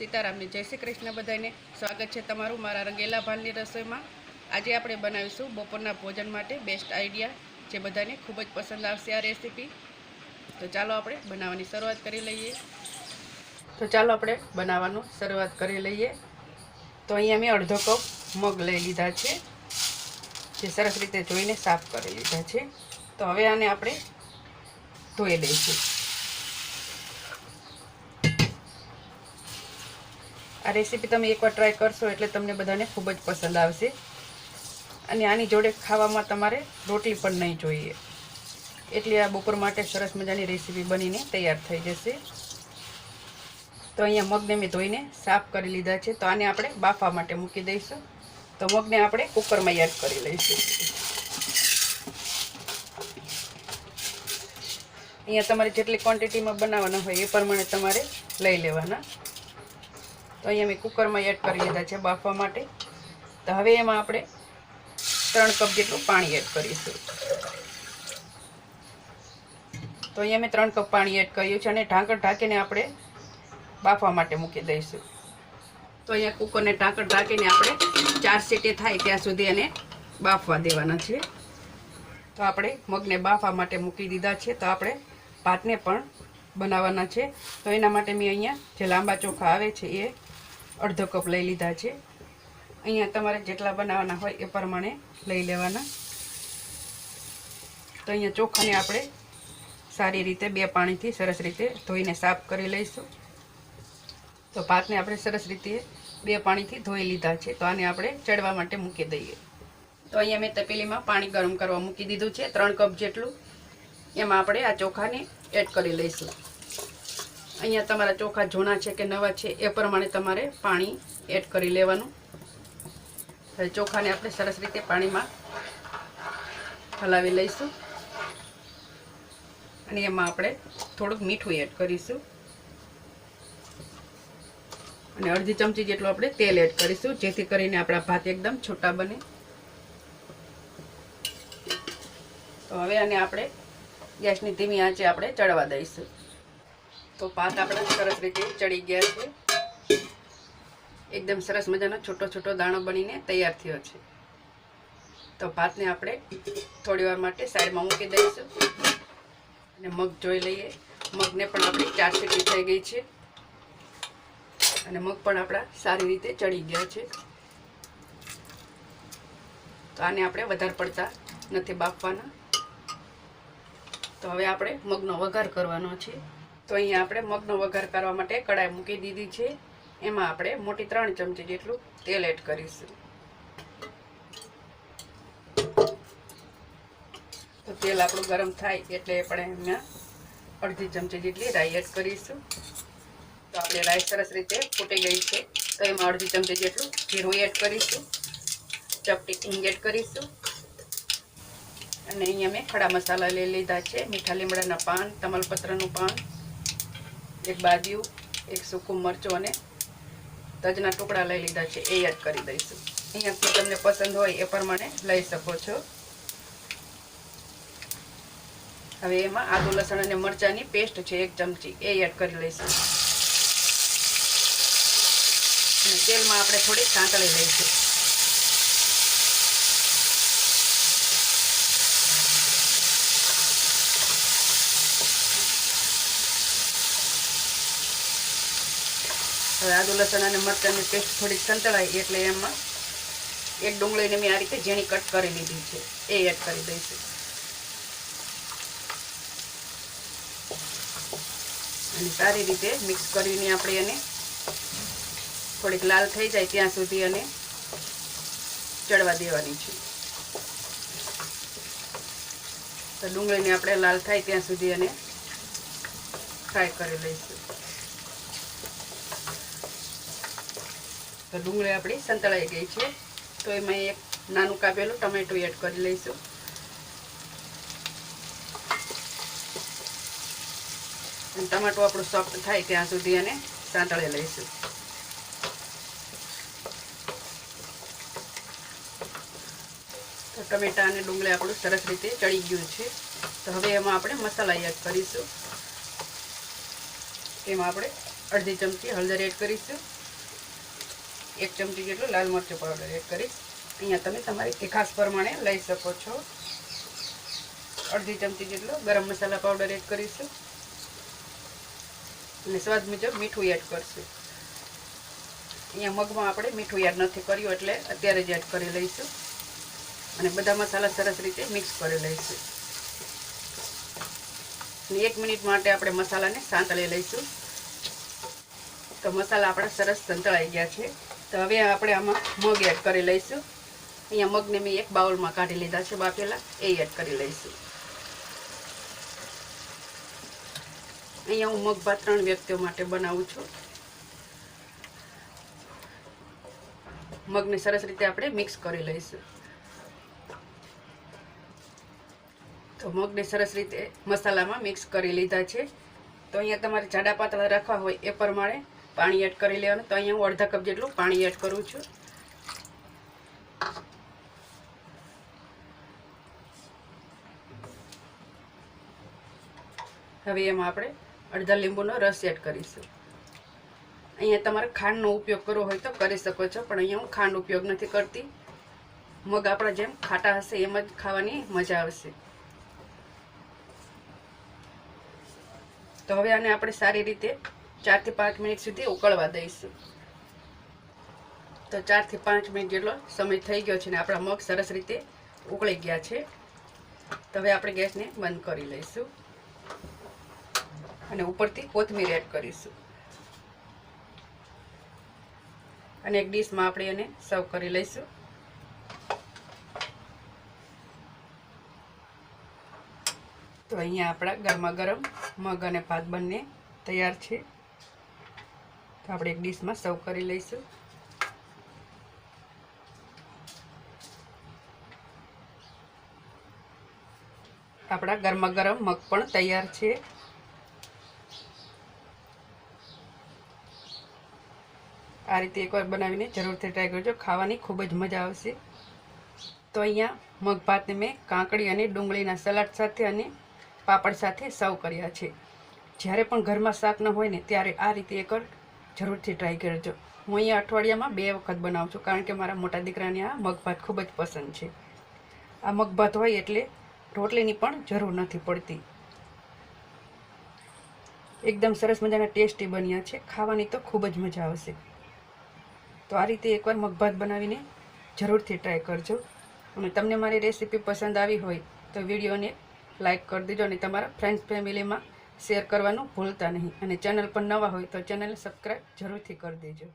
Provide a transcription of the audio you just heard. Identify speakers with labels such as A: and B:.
A: સીતારામની જય શ્રી કૃષ્ણ બધાને સ્વાગત છે તમારું મારા રંગેલા ભાનની રસોઈમાં. આજે આપણે બનાવીશું બપોરના ભોજન માટે બેસ્ટ આઈડિયા જે બધાને ખૂબ જ પસંદ આવશે આ રેસીપી તો ચાલો આપણે બનાવવાની શરૂઆત કરી લઈએ. તો ચાલો આપણે બનાવવાનું શરૂઆત કરી લઈએ. તો અહીંયા મેં અડધો કપ મગ લઈ લીધા છે, જે સરસ રીતે ધોઈને સાફ કરી લીધા છે. તો હવે આને આપણે ધોઈ લઈશું. આ રેસીપી તમે એકવાર ટ્રાય કરશો એટલે તમને બધાને ખૂબ જ પસંદ આવશે. અને આની જોડે ખાવામાં તમારે રોટલી પણ નહીં જોઈએ. એટલે આ બપોર માટે સરસ મજાની રેસીપી બનીને તૈયાર થઈ જશે. તો અહીંયા મગને મેં ધોઈને સાફ કરી લીધા છે. તો આને આપણે બાફા માટે મૂકી દઈશું. તો મગને આપણે કુકરમાં યાદ કરી લઈશું. અહીંયા તમારે જેટલી ક્વોન્ટિટીમાં બનાવવાના હોય એ પ્રમાણે તમારે લઈ લેવાના. તો અહીંયા મેં કુકરમાં એડ કરી લીધા છે બાફવા માટે. તો હવે એમાં આપણે ત્રણ કપ જેટલું પાણી એડ કરીશું. તો અહીંયા મેં ત્રણ કપ પાણી એડ કર્યું છે અને ઢાંકણ ઢાંકીને આપણે બાફવા માટે મૂકી દઈશું. તો અહીંયા કુકરને ઢાંકણ ઢાંકીને આપણે ચાર સીટી થાય ત્યાં સુધી એને બાફવા દેવાના છે. તો આપણે મગને બાફવા માટે મૂકી દીધા છે. તો આપણે ભાતને પણ બનાવવાના છે. તો એના માટે મેં અહીંયા જે લાંબા ચોખા આવે છે એ અડધો કપ લઈ લીધા છે. અહીંયા તમારે જેટલા બનાવવાના હોય એ પ્રમાણે લઈ લેવાના. તો અહીંયા ચોખાને આપણે સારી રીતે બે પાણીથી સરસ રીતે ધોઈને સાફ કરી લઈશું. તો ભાતને આપણે સરસ રીતે બે પાણીથી ધોઈ લીધા છે. તો આને આપણે ચડવા માટે મૂકી દઈએ. તો અહીંયા મેં તપેલીમાં પાણી ગરમ કરવા મૂકી દીધું છે, ત્રણ કપ જેટલું. એમાં આપણે આ ચોખાને એડ કરી લઈશું. અહીંયા તમારા ચોખા જૂના છે કે નવા છે એ પ્રમાણે તમારે પાણી એડ કરી લેવાનું. હવે ચોખાને આપણે સરસ રીતે પાણીમાં હલાવી લઈશું. અને એમાં આપણે થોડુંક મીઠું એડ કરીશું. અને અડધી ચમચી જેટલું આપણે તેલ એડ કરીશું, જેથી કરીને આપણા ભાત એકદમ છૂટા બને. તો હવે આને આપણે ગેસની ધીમી આંચે આપણે ચડવા દઈશું. તો ભાત આપણા સરસ રીતે ચડી ગયા છે. એકદમ સરસ મજાનો છોટો છોટો દાણો બનીને તૈયાર થયો છે. તો ભાતને આપણે થોડી વાર માટે સાઈડમાં મૂકી દઈશું. અને મગ જોઈ લઈએ. મગને પણ આપણી ચાર સીટી થઈ ગઈ છે. અને મગ પણ આપણા સારી રીતે ચડી ગયા છે. તો આને આપણે વધારે પડતા નથી બાફવાના. તો હવે આપણે મગનો વઘાર કરવાનો છે. તો અહીંયા આપણે મગનો વઘાર કરવા માટે કડાઈ મૂકી દીધી છે. એમાં આપણે મોટી ત્રણ ચમચી જેટલું તેલ એડ કરીશું. તો તેલ આપણું ગરમ થાય એટલે આપણે એમાં અડધી ચમચી જેટલી રાઈ એડ કરીશું. તો આપણે રાઈ સરસ રીતે ફૂટી ગઈ છે. તો એમાં અડધી ચમચી જેટલું જીરું એડ કરીશું. ચપટી ઇંગ એડ કરીશું. અને અહીંયા મેં ખડા મસાલા લઈ લીધા છે. મીઠા લીમડાના પાન, તમાલપત્રનું પાન એક બાદિયું એક સૂકું મરચું અને તજના ટુકડા લઈ લીધા છે, એ યાદ કરી દઈશું. અહીંયાથી તમને પસંદ હોય એ પ્રમાણે લઈ શકો છો. હવે એમાં આદુ, લસણ અને મરચાંની પેસ્ટ છે, એક ચમચી, એ એડ કરી લઈશું. અને તેલમાં આપણે થોડી સાંકળી લઈશું. હવે આદુ, લસણ અને મરચાંની પેસ્ટ થોડીક સંતળાય એટલે એમાં એક ડુંગળીને મેં આ રીતે ઝીણી કટ કરી લીધી છે. એ એડ કરી દઈશું. અને સારી રીતે મિક્સ કરીને આપણે એને થોડીક લાલ થઈ જાય ત્યાં સુધી એને ચડવા દેવાની છે. તો ડુંગળીને આપણે લાલ થાય ત્યાં સુધી એને ફ્રાય કરી લઈશું. તો ડુંગળી આપણી સંતળાઈ ગઈ છે. તો એમાં એક નાનું કાપેલું ટમેટું એડ કરી લઈશું. અને ટમેટું આપણું સોફ્ટ થાય ત્યાં સુધી એને સાંતળી લઈશું. તો ટમેટા અને ડુંગળી આપણું સરસ રીતે ચડી ગયું છે. તો હવે એમાં આપણે મસાલા એડ કરીશું. એમાં આપણે અડધી ચમચી હળદર એડ કરીશું. એક ચમચી જેટલું લાલ મરચું પાવડર એડ કરીશ અહીંયા તમે તમારી તીખાસ પ્રમાણે લઈ શકો છો. અડધી ચમચી જેટલો ગરમ મસાલા પાવડર એડ કરીશું. અને સ્વાદ મુજબ મીઠું એડ કરશું. અહીંયા મગમાં આપણે મીઠું એડ નથી કર્યું એટલે અત્યારે જ એડ કરી લઈશું. અને બધા મસાલા સરસ રીતે મિક્સ કરી લઈશું. અને એક મિનિટ માટે આપણે મસાલાને સાંતળી લઈશું. તો મસાલા આપણા સરસ સંતળાઈ ગયા છે. તો હવે આપણે આમાં મગ એડ કરી લઈશું. અહીંયા મગને મેં એક બાઉલમાં કાઢી લીધા છે બાફેલા. એ એડ કરી લઈશું. અહીંયા હું મગ ભાત ત્રણ વ્યક્તિઓ માટે બનાવું છું. મગને સરસ રીતે આપણે મિક્સ કરી લઈશું. તો મગને સરસ રીતે મસાલામાં મિક્સ કરી લીધા છે. તો અહીંયા તમારે જાડા પાતળા રાખવા હોય એ પ્રમાણે પાણી એડ કરી લેવાનું. તો અહીંયા હું અડધા કપ જેટલું પાણી એડ કરું છું. હવે એમાં આપણે અડધા લીંબુનો રસ એડ કરીશું. અહીંયા તમારે ખાંડનો ઉપયોગ કરવો હોય તો કરી શકો છો, પણ અહીંયા હું ખાંડ ઉપયોગ નથી કરતી. મગ આપણા જેમ ખાટા હશે એમ જ ખાવાની મજા આવશે. તો હવે આને આપણે સારી રીતે ચારથી પાંચ મિનિટ સુધી ઉકળવા દઈશું. તો ચારથી પાંચ મિનિટ જેટલો સમય થઈ ગયો છે ને આપણા મગ સરસ રીતે ઉકળી ગયા છે. તો હવે આપણે ગેસને બંધ કરી લઈશું. અને ઉપરથી કોથમીર એડ કરીશું. અને એક ડીશમાં આપણે એને સર્વ કરી લઈશું. તો અહીંયા આપણા ગરમા ગરમ મગ અને ભાત બંને તૈયાર છે. આપણે એક ડીશમાં સર્વ કરી લઈશું. આપણા ગરમા ગરમ મગ પણ તૈયાર છે. આ રીતે એકવાર બનાવીને જરૂરથી ટ્રાય કરજો, ખાવાની ખૂબ જ મજા આવશે. તો અહીંયા મગ ભાતને મેં કાંકડી અને ડુંગળીના સલાડ સાથે અને પાપડ સાથે સર્વ કર્યા છે. જ્યારે પણ ઘરમાં શાક ન હોય ને, ત્યારે આ રીતે એકવાર જરૂરથી ટ્રાય કરજો. હું અહીંયા અઠવાડિયામાં બે વખત બનાવું છું, કારણ કે મારા મોટા દીકરાને આ મગભાત ખૂબ જ પસંદ છે. આ મગભાત હોય એટલે રોટલીની પણ જરૂર નથી પડતી. એકદમ સરસ મજાના ટેસ્ટી બન્યા છે, ખાવાની તો ખૂબ જ મજા આવશે. તો આ રીતે એકવાર મગભાત બનાવીને જરૂરથી ટ્રાય કરજો. અને તમને મારી રેસીપી પસંદ આવી હોય તો વિડીયોને લાઇક કરી દેજો અને તમારા ફ્રેન્ડ્સ ફેમિલીમાં શેર કરવાનું ભૂલતા નહીં. અને ચેનલ પર નવા હોય તો ચેનલ સબસ્ક્રાઈબ જરૂરથી કરી દેજો.